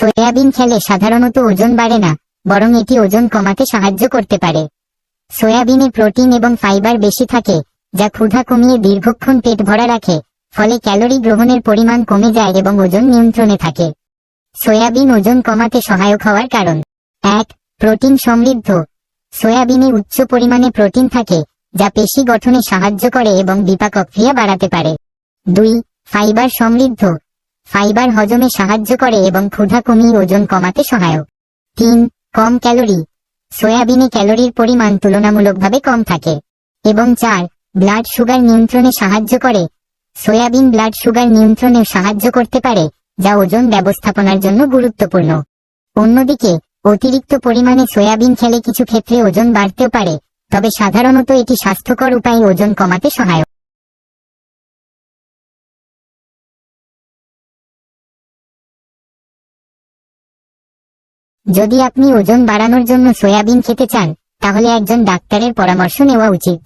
Soybean খেলে সাধারণত ওজন বাড়ে না, বরং এটি ওজন কমাতে সাহায্য করতে পারে। সয়াবিনে প্রোটিন এবং ফাইবার বেশি থাকে, যা ক্ষুধা কমিয়ে দীর্ঘক্ষণ পেট ভরা রাখে, ফলে ক্যালোরি গ্রহণের পরিমাণ কমে যায় এবং ওজন নিয়ন্ত্রণে থাকে। সয়াবিন ওজন কমাতে সহায়ক হওয়ার কারণ। এক, প্রোটিন সমৃদ্ধ। সয়াবিনে উচ্চ পরিমাণে প্রোটিন থাকে, যা পেশি গঠনে সাহায্য করে এবং ক্রিয়া বাড়াতে পারে। দুই, ফাইবার সমৃদ্ধ। ফাইবার হজমে সাহায্য করে এবং ক্ষুধা কমিয়ে ওজন কমাতে সহায়ক। তিন, কম ক্যালোরি। সয়াবিনে ক্যালোরির পরিমাণ তুলনামূলকভাবে কম থাকে। এবং চার, ব্লাড সুগার নিয়ন্ত্রণে সাহায্য করে। সয়াবিন ব্লাড সুগার নিয়ন্ত্রণে সাহায্য করতে পারে, যা ওজন ব্যবস্থাপনার জন্য গুরুত্বপূর্ণ। অন্যদিকে, অতিরিক্ত পরিমাণে সয়াবিন খেলে কিছু ক্ষেত্রে ওজন বাড়তেও পারে, তবে সাধারণত এটি স্বাস্থ্যকর উপায়ে ওজন কমাতে সহায়ক। যদি আপনি ওজন বাড়ানোর জন্য সয়াবিন খেতে চান তাহলে একজন ডাক্তারের পরামর্শ নেওয়া উচিত।